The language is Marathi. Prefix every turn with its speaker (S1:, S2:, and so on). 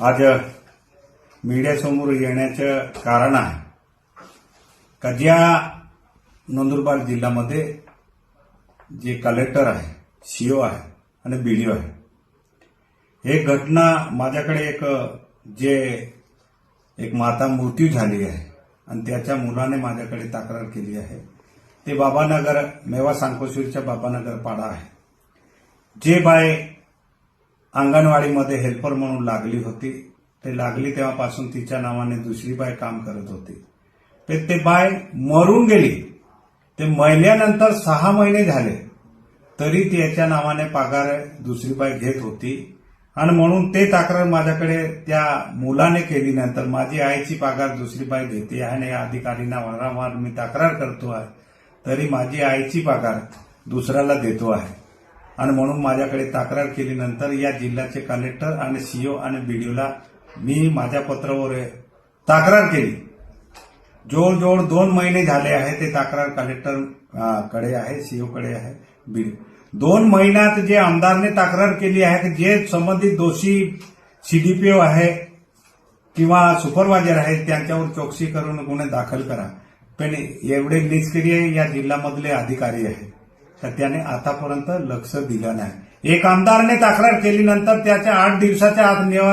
S1: आज मीडियासमोर येण्याचं कारण आहे. का ज्या नंदुरबार जिल्ह्यामध्ये जे कलेक्टर आहे सीओ आहे आणि बीडीओ आहे. हे घटना माझ्याकडे एक जे एक माता मृत्यू झाली आहे आणि त्याच्या मुलाने माझ्याकडे तक्रार केली आहे. ते बाबानगर मेवा सांकोशीरच्या बाबानगर पाडा आहे. जे बाय अंगणवाडीमध्ये हेल्पर म्हणून लागली होती. ते लागली तेव्हापासून तिच्या नावाने दुसरी बाय काम करत होती. ते ते बाय मरून गेली. ते महिन्यानंतर सहा महिने झाले. तरी त्याच्या नावाने पगार दुसरी बाय घेत होती. आणि म्हणून ते तक्रार माझ्याकडे त्या मुलाने केली. नंतर माझी आईची पगार दुसरी बाय घेते आहे आणि या अधिकारींना वारंवार मी तक्रार करतो आहे. तरी माझी आईची पगार दुसऱ्याला देतो आहे. आणि म्हणून माझ्याकडे तक्रार केल्यानंतर या जिल्ह्याचे कलेक्टर आणि सीओ आणि बीडीओला मी माझ्या पत्रावर तक्रार केली. जवळजवळ दोन महिने झाले आहे ते तक्रार कलेक्टरकडे आहे सीओ कडे आहे बीड दोन महिन्यात जे आमदारने तक्रार केली आहे जे संबंधित दोषी सीडीपीओ आहे किंवा सुपरवायझर आहे त्यांच्यावर चौकशी करून गुन्हे दाखल करा. पण एवढे निष्क्रिय या जिल्ह्यामधले अधिकारी आहे तर त्याने आतापर्यंत लक्ष दिलं नाही. एक आमदारने तक्रार केली नंतर त्याच्या आठ दिवसाच्या आत